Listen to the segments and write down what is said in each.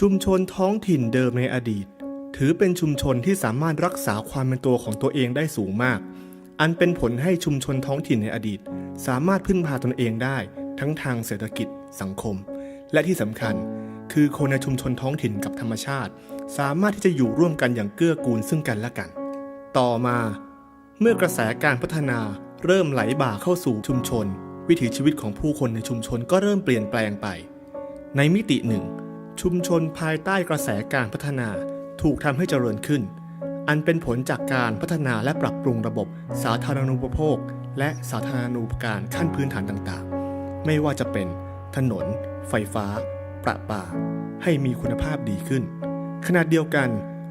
ชุมชนท้องถิ่นเดิมในอดีต ถือเป็นชุมชนที่สามารถรักษาความเป็นตัวของตัวเองได้สูงมาก อันเป็นผลให้ชุมชนท้องถิ่นในอดีต สามารถพึ่งพาตนเองได้ ทั้งทางเศรษฐกิจ สังคม และที่สำคัญ คือคนในชุมชนท้องถิ่นกับธรรมชาติ สามารถที่จะอยู่ร่วมกันอย่างเกื้อกูลซึ่งกันและกัน ต่อมา เมื่อกระแสการพัฒนาเริ่มไหลบ่าเข้าสู่ชุมชน วิถีชีวิตของผู้คนในชุมชนก็เริ่มเปลี่ยนแปลงไป ในมิติหนึ่ง ชุมชนภายใต้กระแสการพัฒนาถูกทำให้เจริญขึ้น อันเป็นผลจากการพัฒนาและปรับปรุงระบบสาธารณูปโภค และสาธารณูปการขั้นพื้นฐานต่างๆ ไม่ว่าจะเป็น ถนน ไฟฟ้า ประปา ให้มีคุณภาพดีขึ้น ขณะเดียวกัน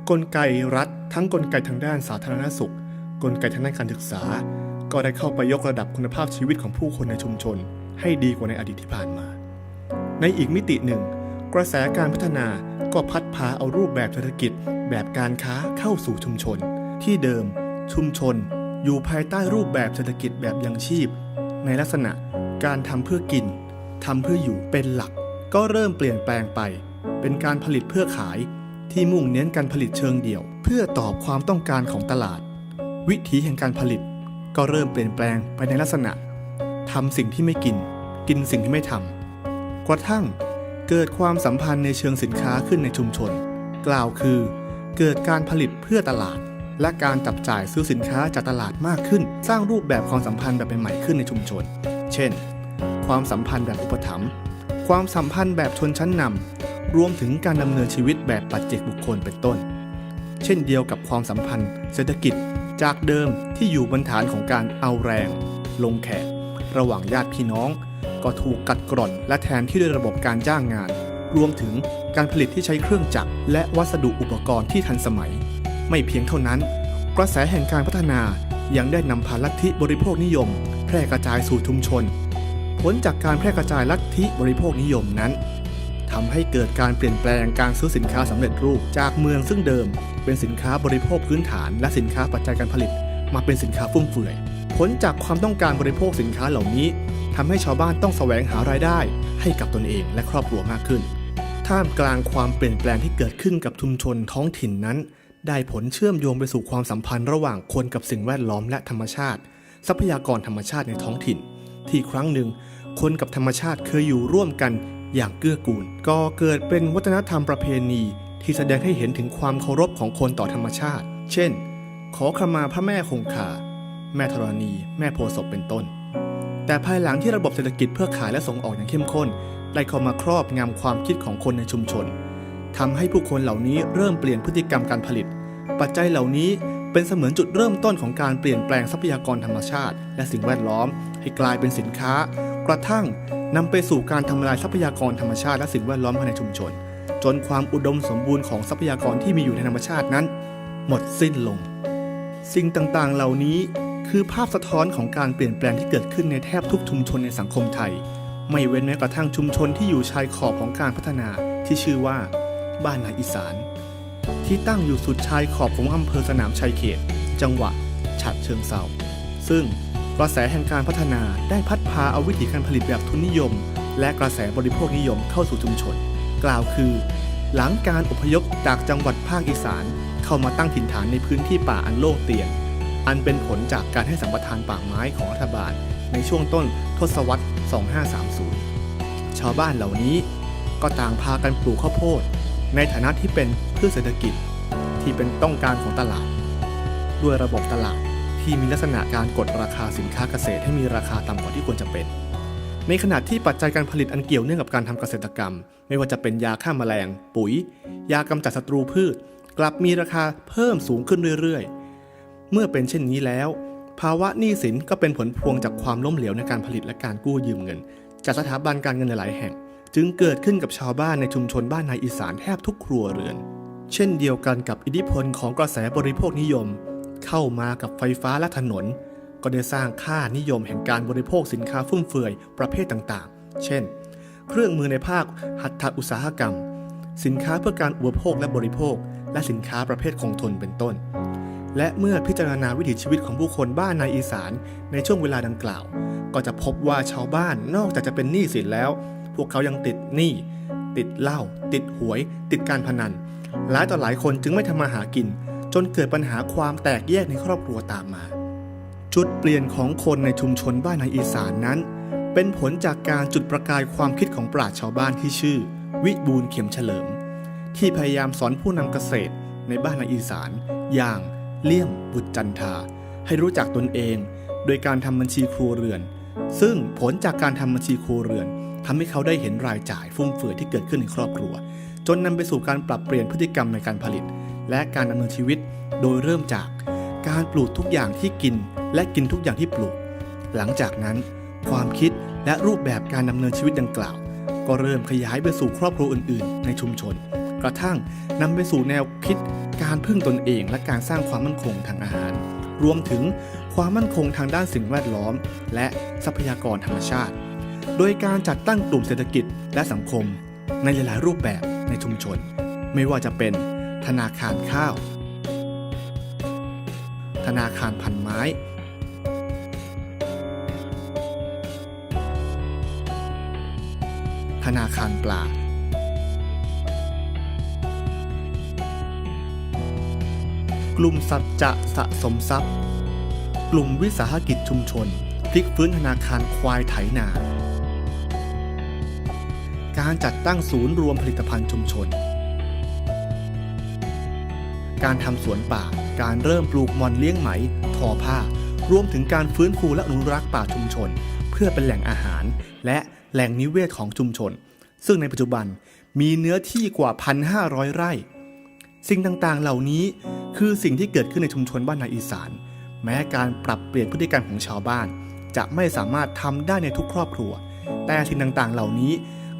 กลไกรัฐ ทั้งกลไกทางด้านสาธารณสุข กลไกทางด้านการศึกษา ก็ได้เข้าไปยกระดับคุณภาพชีวิตของผู้คนในชุมชน ให้ดีกว่าในอดีตที่ผ่านมา ในอีกมิติหนึ่ง กระแสการพัฒนาก็พัดพาเอารูปแบบเศรษฐกิจแบบการค้าเข้าสู่ชุมชน ที่เดิม ชุมชน อยู่ภายใต้รูปแบบเศรษฐกิจแบบยังชีพ ในลักษณะการทำเพื่อกินทำเพื่ออยู่เป็นหลัก ก็เริ่มเปลี่ยนแปลงไป เป็นการผลิตเพื่อขาย ที่มุ่งเน้นการผลิตเชิงเดี่ยว เพื่อตอบความต้องการของตลาด วิถีแห่งการผลิต ก็เริ่มเปลี่ยนแปลงไปในลักษณะทำสิ่งที่ไม่กิน กินสิ่งที่ไม่ทำกระทั่ง เกิดความสัมพันธ์ในเชิงสินค้าขึ้นในชุมชน กล่าวคือ เกิดการผลิตเพื่อตลาด และการจับจ่ายซื้อสินค้าจากตลาดมากขึ้น สร้างรูปแบบความสัมพันธ์แบบใหม่ขึ้นในชุมชน เช่น ความสัมพันธ์แบบอุปถัมภ์ความสัมพันธ์แบบชนชั้นนำรวมถึงการดำเนินชีวิตแบบปัจเจกบุคคลเป็นต้น เช่นเดียวกับความสัมพันธ์ เศรษฐกิจจากเดิมที่อยู่บนฐานของการเอาแรง ลงแขกระหว่างญาติพี่น้อง ก็ถูกกัดกร่อน และแทนที่ด้วยระบบการจ้างงาน รวมถึงการผลิตที่ใช้เครื่องจักรและวัสดุอุปกรณ์ที่ทันสมัย ไม่เพียงเท่านั้น กระแสแห่งการพัฒนายังได้นำพาลัทธิบริโภคนิยม แพร่กระจายสู่ชุมชน ผลจากการแพร่กระจายลัทธิบริโภคนิยมนั้นทำให้เกิดการเปลี่ยนแปลงการซื้อสินค้าสำเร็จรูปจากเมืองซึ่งเดิม เป็นสินค้าบริโภคพื้นฐาน และสินค้าปัจจัยการผลิต มาเป็นสินค้าฟุ่มเฟือย ผลจากความต้องการบริโภคสินค้าเหล่านี้ ทำให้ชาวบ้านต้องแสวงหารายได้ให้กับตนเองและครอบครัวมากขึ้น ท่ามกลางความเปลี่ยนแปลงที่เกิดขึ้นกับชุมชนท้องถิ่นนั้น ได้ผลเชื่อมโยงไปสู่ความสัมพันธ์ระหว่างคนกับสิ่งแวดล้อมและธรรมชาติ ทรัพยากรธรรมชาติในท้องถิ่น ที่ครั้งหนึ่ง คนกับธรรมชาติเคยอยู่ร่วมกันอย่างเกื้อกูลก่อเกิดเป็นวัฒนธรรมประเพณี ที่แสดงให้เห็นถึงความเคารพของคนต่อธรรมชาติ เช่น ขอขมาพระแม่คงคาแม่ธรณี แม่โพศพเป็นต้น แต่ภายหลังที่ระบบเศรษฐกิจเพื่อขายและส่งออกอย่างเข้มข้น ได้เข้ามาครอบงำความคิดของคนในชุมชนทำให้ผู้คนเหล่านี้เริ่มเปลี่ยนพฤติกรรมการผลิต ปัจจัยเหล่านี้เป็นเสมือนจุดเริ่มต้นของการเปลี่ยนแปลงทรัพยากรธรรมชาติ และสิ่งแวดล้อม ให้กลายเป็นสินค้า กระทั่งนำไปสู่การทำลายทรัพยากรธรรมชาติและสิ่งแวดล้อมภายในชุมชน จนความอุดมสมบูรณ์ของทรัพยากรที่มีอยู่ในธรรมชาตินั้น หมดสิ้นลง สิ่งต่างๆ เหล่านี้ คือภาพสะท้อนของการเปลี่ยนแปลงที่เกิดขึ้นในแทบทุกชุมชนในสังคมไทย ไม่เว้นแม้กระทั่งชุมชนที่อยู่ชายขอบของการพัฒนาที่ชื่อว่า บ้านนาอีสาน ที่ตั้งอยู่สุดชายขอบของอำเภอสนามชัยเขต จังหวัดฉะเชิงเซาซึ่งกระแสแห่งการพัฒนาได้พัดพาเอาวิถีการผลิตแบบทุนนิยม และกระแสบริโภคนิยมเข้าสู่ชุมชน กล่าวคือ หลังการอพยพจากจังหวัดภาคอีสาน เข้ามาตั้งถิ่นฐานในพื้นที่ป่าอันโล่งเตียน อันเป็นผลจากการให้สัมปทานป่าไม้ของรัฐบาล ในช่วงต้นทศวรรษ 2530 ชาวบ้านเหล่านี้ก็ต่างพากันปลูกข้าวโพด ในฐานะที่เป็นพืชเศรษฐกิจที่เป็นต้องการของตลาด ด้วยระบบตลาดที่มีลักษณะการกดราคาสินค้าเกษตรให้มีราคาต่ำกว่าที่ควรจะเป็น ในขณะที่ปัจจัยการผลิตอันเกี่ยวเนื่องกับการทำเกษตรกรรม ไม่ว่าจะเป็นยาฆ่าแมลง ปุ๋ย ยากำจัดศัตรูพืช กลับมีราคาเพิ่มสูงขึ้นเรื่อยๆ เมื่อเป็นเช่นนี้แล้ว ภาวะหนี้สินก็เป็นผลพวงจากความล้มเหลวในการผลิตและการกู้ยืมเงิน จากสถาบันการเงินหลายแห่ง จึงเกิดขึ้นกับชาวบ้านในชุมชนบ้านในอีสานแทบทุกครัวเรือน เช่นเดียวกันกับอิทธิพลของกระแสบริโภคนิยม เข้ามากับไฟฟ้าและถนน ก็ได้สร้างค่านิยมแห่งการบริโภคสินค้าฟุ่มเฟือยประเภทต่างๆ เช่น เครื่องมือในภาคหัตถอุตสาหกรรม สินค้าเพื่อการอุปโภคและบริโภค และสินค้าประเภทคงทนเป็นต้น และเมื่อพิจารณาวิถีชีวิตของผู้คนบ้านในอีสานในช่วงเวลาดังกล่าว ก็จะพบว่าชาวบ้านนอกจากจะเป็นหนี้สินแล้ว พวกเขายังติดหนี้ติดเหล้าติดหวย ติดการพนันหลายต่อหลายคนจึงไม่ทำมาหากิน จนเกิดปัญหาความแตกแยกในครอบครัวตามมา จุดเปลี่ยนของคนในชุมชนบ้านในอีสานนั้น เป็นผลจากการจุดประกายความคิดของปราชญ์ชาวบ้านที่ชื่อ วิบูลเข็มเฉลิม ที่พยายามสอนผู้นำเกษตรในบ้านในอีสานอย่าง เลี่ยมบุตรจันทา ให้รู้จักตนเอง โดยการทำบัญชีครัวเรือน ซึ่งผลจากการทำบัญชีครัวเรือนทำให้เขาได้เห็นรายจ่ายฟุ่มเฟือยที่เกิดขึ้นในครอบครัว จนนำไปสู่การปรับเปลี่ยนพฤติกรรมในการผลิต และการดำเนินชีวิต โดยเริ่มจากการปลูกทุกอย่างที่กิน และกินทุกอย่างที่ปลูก หลังจากนั้น ความคิดและรูปแบบการดำเนินชีวิตดังกล่าว ก็เริ่มขยายไปสู่ครอบครัวอื่น ๆ ในชุมชน กระทั่งนำไปสู่แนวคิดการพึ่งตนเองและการสร้างความมั่นคงทางอาหาร รวมถึงความมั่นคงทางด้านสิ่งแวดล้อม และทรัพยากรธรรมชาติ โดยการจัดตั้งกลุ่มเศรษฐกิจและสังคม ในหลาย ๆ รูปแบบในชุมชน ไม่ว่าจะเป็นธนาคารข้าว ธนาคารพันไม้ ธนาคารปลา กลุ่มสัจจะสะสมทรัพย์ กลุ่มวิสาหกิจชุมชน พลิกฟื้นธนาคารควายไถนา การจัดตั้งศูนย์รวมผลิตภัณฑ์ชุมชน การทำสวนป่า การเริ่มปลูกมอนเลี้ยงไหม ทอผ้า รวมถึงการฟื้นฟูและอนุรักษ์ป่าชุมชน เพื่อเป็นแหล่งอาหาร และแหล่งนิเวศของชุมชน ซึ่งในปัจจุบันมีเนื้อที่กว่า 1,500 ไร่ สิ่งต่างๆ เหล่านี้คือสิ่งที่เกิดขึ้นในชุมชนบ้านนาอีสาน แม้การปรับเปลี่ยนพฤติกรรมของชาวบ้าน จะไม่สามารถทำได้ในทุกครอบครัว แต่สิ่งต่างๆ เหล่านี้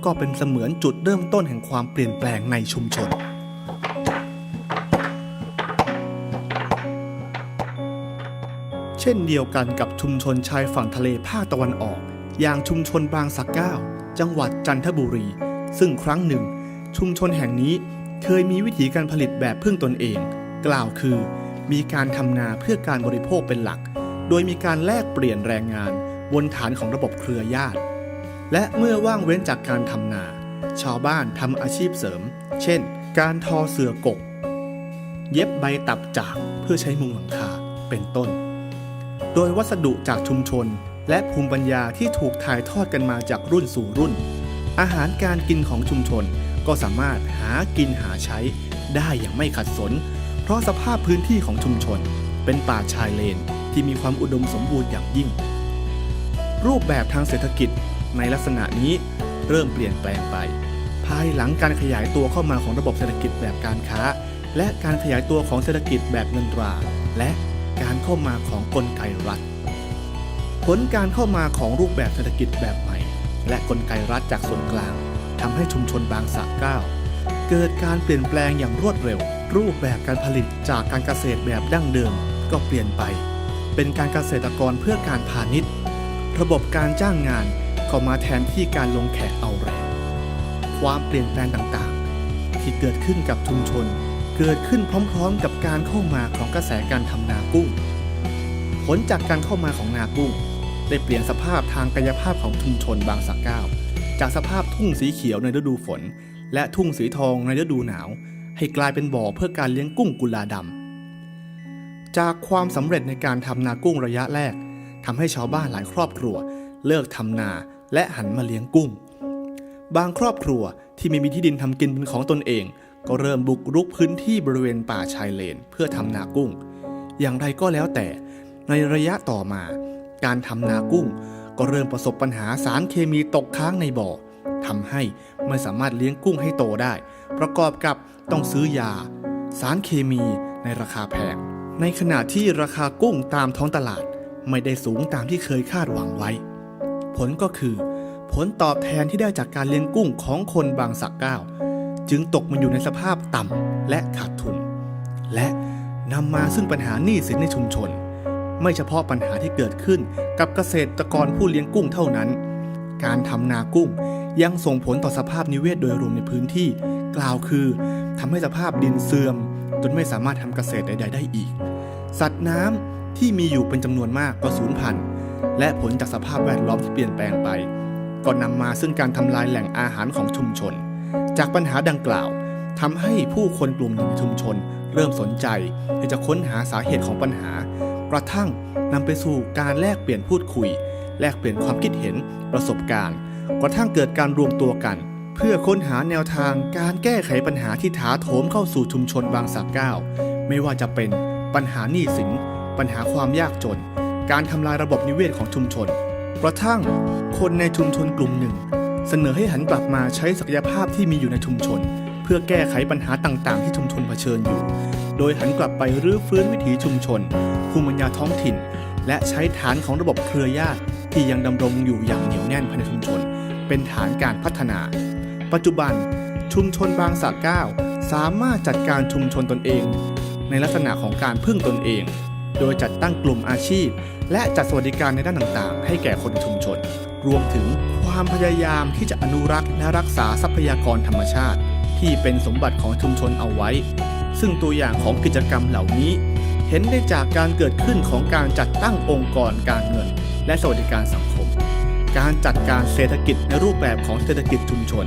ก็เป็นเสมือนจุดเริ่มต้นแห่งความเปลี่ยนแปลงในชุมชน เช่นเดียวกันกับชุมชนชายฝั่งทะเลภาคตะวันออก อย่างชุมชนบางสักเก้า จังหวัดจันทบุรี ซึ่งครั้งหนึ่ง ชุมชนแห่งนี้ เคยมีวิธีการผลิตแบบพึ่งตนเอง กล่าวคือ มีการทำนาเพื่อการบริโภคเป็นหลัก โดยมีการแลกเปลี่ยนแรงงานบนฐานของระบบเครือญาติ และเมื่อว่างเว้นจากการทำนา ชาวบ้านทำอาชีพเสริม เช่น การทอเสือกก เย็บใบตับจากเพื่อใช้มุงหลังคาเป็นต้น โดยวัสดุจากชุมชนและภูมิปัญญาที่ถูกถ่ายทอดกันมาจากรุ่นสู่รุ่น อาหารการกินของชุมชน ก็สามารถหากินหาใช้ได้อย่างไม่ขัดสน เพราะสภาพพื้นที่ของชุมชน เป็นป่าชายเลนที่มีความอุดมสมบูรณ์อย่างยิ่ง รูปแบบทางเศรษฐกิจในลักษณะนี้เริ่มเปลี่ยนแปลงไป ภายหลังการขยายตัวเข้ามาของระบบเศรษฐกิจแบบการค้า และการขยายตัวของเศรษฐกิจแบบเงินตรา และการเข้ามาของกลไกรัฐ ผลการเข้ามาของรูปแบบเศรษฐกิจแบบใหม่ และกลไกรัฐจากส่วนกลาง ทำให้ชุมชนบางสะเก้าเกิดการเปลี่ยนแปลงอย่างรวดเร็ว รูปแบบการผลิตจากการเกษตรแบบดั้งเดิมก็เปลี่ยนไป เป็นการเกษตรกรเพื่อการพาณิชย์ ระบบการจ้างงานเข้ามาแทนที่การลงแขกเอาแรงความเปลี่ยนแปลงต่างๆ ที่เกิดขึ้นกับชุมชน เกิดขึ้นพร้อมๆ กับการเข้ามาของกระแสการทำนากุ้งผลจากการเข้ามาของนากุ้งได้เปลี่ยนสภาพทางกายภาพของชุมชนบางสักเก้า จากสภาพทุ่งสีเขียวในฤดูฝน และทุ่งสีทองในฤดูหนาว ให้กลายเป็นบ่อเพื่อการเลี้ยงกุ้งกุลาดำจากความสำเร็จในการทำนากุ้งระยะแรกทำให้ชาวบ้านหลายครอบครัว เลิกทำนาและหันมาเลี้ยงกุ้ง บางครอบครัวที่ไม่มีที่ดินทำกินเป็นของตนเอง ก็เริ่มบุกรุกพื้นที่บริเวณป่าชายเลน เพื่อทำนากุ้ง อย่างไรก็แล้วแต่ในระยะต่อมา การทำนากุ้ง ก็เริ่มประสบปัญหาสารเคมีตกค้างในบ่อทำให้ไม่สามารถเลี้ยงกุ้งให้โตได้ ประกอบกับต้องซื้อยา สารเคมีในราคาแพง ในขณะที่ราคากุ้งตามท้องตลาด ไม่ได้สูงตามที่เคยคาดหวังไว้ ผลก็คือ ผลตอบแทนที่ได้จากการเลี้ยงกุ้งของคนบางสักเก้า จึงตกมาอยู่ในสภาพต่ำและขาดทุน และนำมาซึ่งปัญหาหนี้สินในชุมชน ไม่เฉพาะปัญหาที่เกิดขึ้นกับเกษตรกรผู้เลี้ยงกุ้งเท่านั้น การทำนากุ้งยังส่งผลต่อสภาพนิเวศโดยรวมในพื้นที่ กล่าวคือทำให้สภาพดินเสื่อม จนไม่สามารถทำเกษตรใด ๆ ได้อีก สัตว์น้ำที่มีอยู่เป็นจำนวนมากก็สูญพันธุ์และผลจากสภาพแวดล้อมที่เปลี่ยนแปลงไป ก็นำมาซึ่งการทำลายแหล่งอาหารของชุมชน จากปัญหาดังกล่าวทำให้ผู้คนกลุ่มหนึ่งในชุมชน เริ่มสนใจที่จะค้นหาสาเหตุของปัญหา กระทั่งนำไปสู่การแลกเปลี่ยนพูดคุย แลกเปลี่ยนความคิดเห็นประสบการณ์ กระทั่งเกิดการรวมตัวกัน เพื่อค้นหาแนวทางการแก้ไขปัญหาที่ถาโถมเข้าสู่ชุมชนบางสักเก้าไม่ว่าจะเป็นปัญหาหนี้สิน ปัญหาความยากจน การทำลายระบบนิเวศของชุมชน กระทั่งคนในชุมชนกลุ่มหนึ่ง เสนอให้หันกลับมาใช้ศักยภาพที่มีอยู่ในชุมชน เพื่อแก้ไขปัญหาต่างๆ ที่ชุมชนเผชิญอยู่ โดยหันกลับไปรื้อฟื้นวิถีชุมชน ภูมิปัญญาท้องถิ่น และใช้ฐานของระบบเครือญาติที่ยังดำรงอยู่อย่างเหนียวแน่นภายในชุมชน เป็นฐานการพัฒนา ปัจจุบันชุมชนบางสะเก้าสามารถจัดการชุมชนตนเอง ในลักษณะของการพึ่งตนเอง โดยจัดตั้งกลุ่มอาชีพ และจัดสวัสดิการในด้านต่างๆ ให้แก่คนในชุมชน รวมถึงความพยายามที่จะอนุรักษ์และรักษาทรัพยากรธรรมชาติ ที่เป็นสมบัติของชุมชนเอาไว้ ซึ่งตัวอย่างของกิจกรรมเหล่านี้ เห็นได้จากการเกิดขึ้นของการจัดตั้งองค์กรการเงิน และสวัสดิการสังคม การจัดการเศรษฐกิจในรูปแบบของเศรษฐกิจชุมชน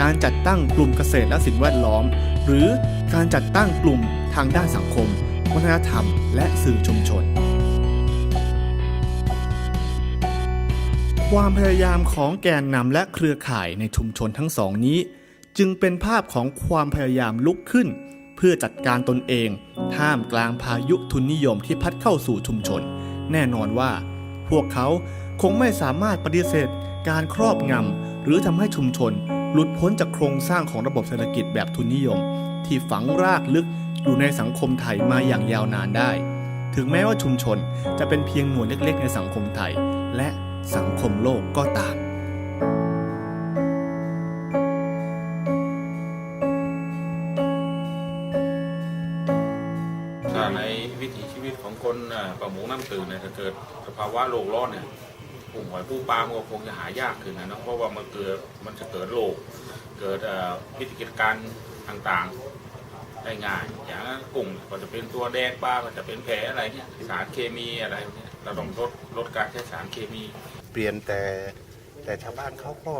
การจัดตั้งกลุ่มเกษตรและสิ่งแวดล้อม หรือการจัดตั้งกลุ่มทางด้านสังคม วัฒนธรรม และสื่อชุมชนความพยายามของแกนนำและเครือข่ายในชุมชนทั้งสองนี้ จึงเป็นภาพของความพยายามลุกขึ้น เพื่อจัดการตนเองท่ามกลางพายุทุนนิยมที่พัดเข้าสู่ชุมชน แน่นอนว่า พวกเขาคงไม่สามารถปฏิเสธ การครอบงำหรือทำให้ชุมชน หลุดพ้นจากโครงสร้างของระบบเศรษฐกิจแบบทุนนิยม ที่ฝังรากลึกอยู่ในสังคมไทยมาอย่างยาวนานได้ ถึงแม้ว่าชุมชนจะเป็นเพียงหน่วยเล็ก ๆ ในสังคมไทย และสังคมโลกก็ตาม วิถีชีวิตของคนอ่าประมงน้ำตื่นเนี่ยถ้าเกิดสภาวะโลกร้อนเนี่ยกุ้งหอยปูปลามันก็คงจะหายากขึ้นนะเนอะเพราะว่ามันเกิดมันจะเกิดโรคเกิดเอ่อพิษกิจการต่างๆได้ง่ายอย่างกุ้งก็จะเป็นตัวแดงปลาก็จะเป็นแผลอะไรเนี่ยสารเคมีอะไรเนี่ยเราต้องลดลดการใช้สารเคมี เปลี่ยนแต่แต่ชาวบ้านเขาก็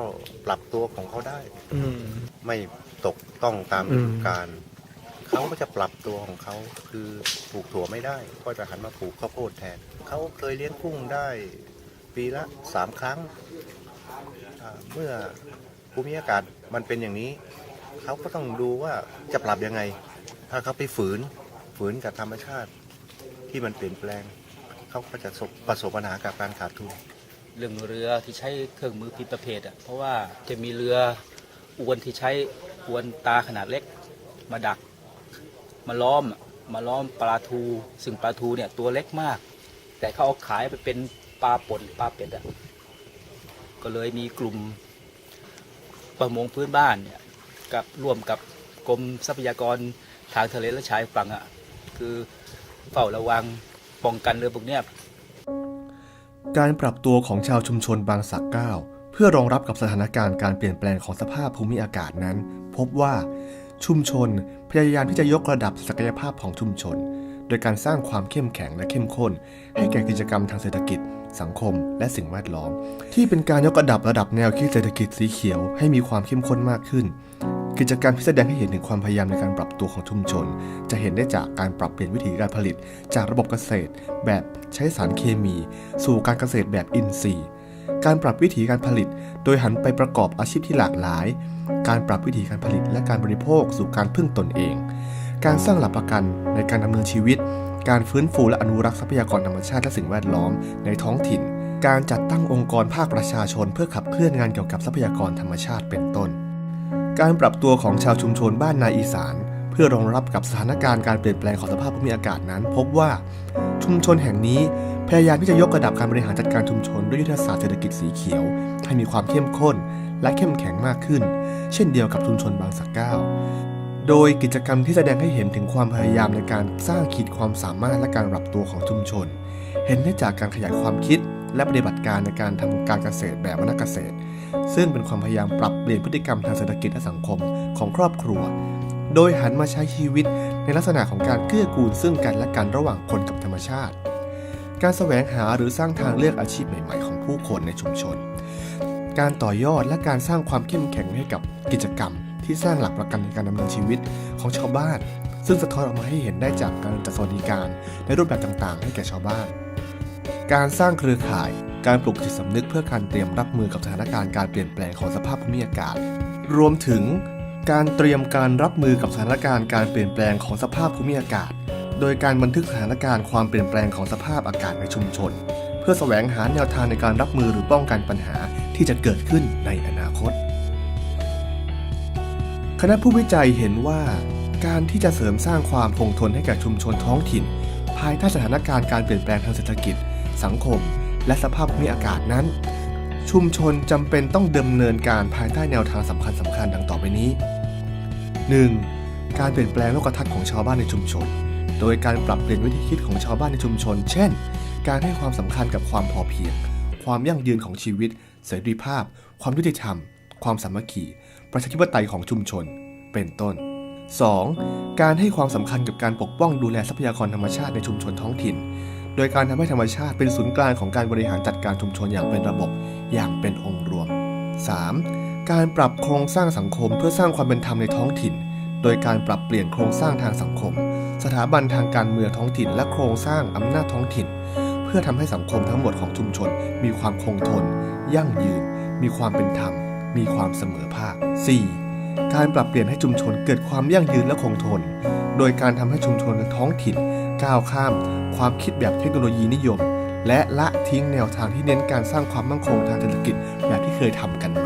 ปรับตัวของเขาได้ไม่ตกต้องตามฤดูกาล เขาก็จะปรับตัวของเขาคือปลูกถั่วไม่ได้ ก็จะหันมาปลูกข้าวโพดแทน เขาเคยเลี้ยงกุ้งได้ปีละสามครั้ง เมื่อภูมิอากาศมันเป็นอย่างนี้ เขาก็ต้องดูว่าจะปรับยังไง ถ้าเขาไปฝืนฝืนกับธรรมชาติที่มันเปลี่ยนแปลง เขาก็จะประสบปัญหากับการขาดทุนเรื่องเรือที่ใช้เครื่องมือผิดประเภทอะเพราะว่าจะมีเรืออวนที่ใช้อวนตาขนาดเล็กมาดัก มาล้อมมาล้อมปลาทู ซึ่งปลาทูเนี่ยตัวเล็กมาก แต่เขาเอาขายไปเป็นปลาป่นปลาเป็ดอะก็เลยมีกลุ่มประมงพื้นบ้านเนี่ยกับร่วมกับกรมทรัพยากรทางทะเลและชายฝั่งอะคือเฝ้าระวังป้องกันเรือพวกเนี้ยการปรับตัวของชาวชุมชนบางสักเก้า เพื่อรองรับกับสถานการณ์การเปลี่ยนแปลงของสภาพภูมิอากาศนั้น พบว่า ชุมชนพยายามที่จะยกระดับศักยภาพของชุมชน โดยการสร้างความเข้มแข็งและเข้มข้น ให้แก่กิจกรรมทางเศรษฐกิจ สังคม และสิ่งแวดล้อม ที่เป็นการยกระดับระดับแนวคิดเศรษฐกิจสีเขียวให้มีความเข้มข้นมากขึ้น กิจกรรมที่แสดงให้เห็นถึงความพยายามในการปรับตัวของชุมชน จะเห็นได้จากการปรับเปลี่ยนวิธีการผลิต จากระบบเกษตร แบบใช้สารเคมี สู่การเกษตรแบบอินทรีย์ การปรับวิธีการผลิต โดยหันไปประกอบอาชีพที่หลากหลาย การปรับวิธีการผลิตและการบริโภคสู่การพึ่งตนเอง การสร้างหลักประกันในการดำเนินชีวิต การฟื้นฟูและอนุรักษ์ทรัพยากรธรรมชาติและสิ่งแวดล้อมในท้องถิ่น การจัดตั้งองค์กรภาคประชาชน เพื่อขับเคลื่อนงานเกี่ยวกับทรัพยากรธรรมชาติเป็นต้น การปรับตัวของชาวชุมชนบ้านนาอีสาน เพื่อรองรับกับสถานการณ์การเปลี่ยนแปลงของสภาพภูมิอากาศนั้น พบว่า ชุมชนแห่งนี้พยายามที่จะยกระดับการบริหารจัดการชุมชนด้วยยุทธศาสตร์เศรษฐกิจสีเขียว ให้มีความเข้มข้นและเข้มแข็งมากขึ้น เช่นเดียวกับชุมชนบางสักเก้า โดยกิจกรรมที่แสดงให้เห็นถึงความพยายามในการสร้างขีดความสามารถและการปรับตัวของชุมชน เห็นได้จากการขยายความคิดและปฏิบัติการในการทำการเกษตรแบบวรรณเกษตร ซึ่งเป็นความพยายามปรับเปลี่ยนพฤติกรรมทางเศรษฐกิจและสังคมของครอบครัว โดยหันมาใช้ชีวิต ในลักษณะของการเกื้อกูลซึ่งกันและกันระหว่างคนกับธรรมชาติ การแสวงหาหรือสร้างทางเลือกอาชีพใหม่ๆ ของผู้คนในชุมชน การต่อยอดและการสร้างความเข้มแข็งให้กับกิจกรรม ที่สร้างหลักประกันในการดำเนินชีวิตของชาวบ้าน ซึ่งสะท้อนออกมาให้เห็นได้จากการจัดสวัสดิการในรูปแบบต่างๆ ให้แก่ชาวบ้าน การสร้างเครือข่าย การปลุกจิตสำนึกเพื่อการเตรียมรับมือกับสถานการณ์การเปลี่ยนแปลงของสภาพภูมิอากาศ รวมถึง การเตรียมการรับมือกับสถานการณ์การเปลี่ยนแปลงของสภาพภูมิอากาศ โดยการบันทึกสถานการณ์ความเปลี่ยนแปลงของสภาพอากาศในชุมชน เพื่อแสวงหาแนวทางในการรับมือหรือป้องกันปัญหาที่จะเกิดขึ้นในอนาคต คณะผู้วิจัยเห็นว่า การที่จะเสริมสร้างความคงทนให้แก่ชุมชนท้องถิ่น ภายใต้สถานการณ์การเปลี่ยนแปลงทางเศรษฐกิจ สังคม และสภาพภูมิอากาศนั้น ชุมชนจำเป็นต้องดำเนินการภายใต้แนวทางสำคัญสคัญๆดังต่อไปนี้ 1. การเปลี่ยนแปลงโลกทัศน์ของชาวบ้านในชุมชน โดยการปรับเปลี่ยนวิธีคิดของชาวบ้านในชุมชน เช่น การให้ความสำคัญกับความพอเพียง ความยั่งยืนของชีวิต เสรีภาพ ความยุติธรรม ความสามัคคี ประชาธิปไตยของชุมชน เป็นต้น 2. การให้ความสำคัญกับการปกป้องดูแลทรัพยากรธรรมชาติในชุมชนท้องถิ่น โดยการทำให้ธรรมชาติเป็นศูนย์กลางของการบริหารจัดการชุมชนอย่างเป็นระบบ อย่างเป็นองค์รวม 3. การปรับโครงสร้างสังคมเพื่อสร้างความเป็นธรรมในท้องถิ่น โดยการปรับเปลี่ยนโครงสร้างทางสังคม สถาบันทางการเมืองท้องถิ่น และโครงสร้างอำนาจท้องถิ่น เพื่อทำให้สังคมทั้งหมดของชุมชน มีความคงทน ยั่งยืน มีความเป็นธรรม มีความเสมอภาค 4. การปรับเปลี่ยนให้ชุมชนเกิดความยั่งยืนและคงทน โดยการทำให้ชุมชนท้องถิ่น ก้าวข้าม ความคิดแบบเทคโนโลยีนิยม และละทิ้งแนวทางที่เน้นการสร้างความมั่นคงทางเศรษฐกิจแบบที่เคยทำกันมา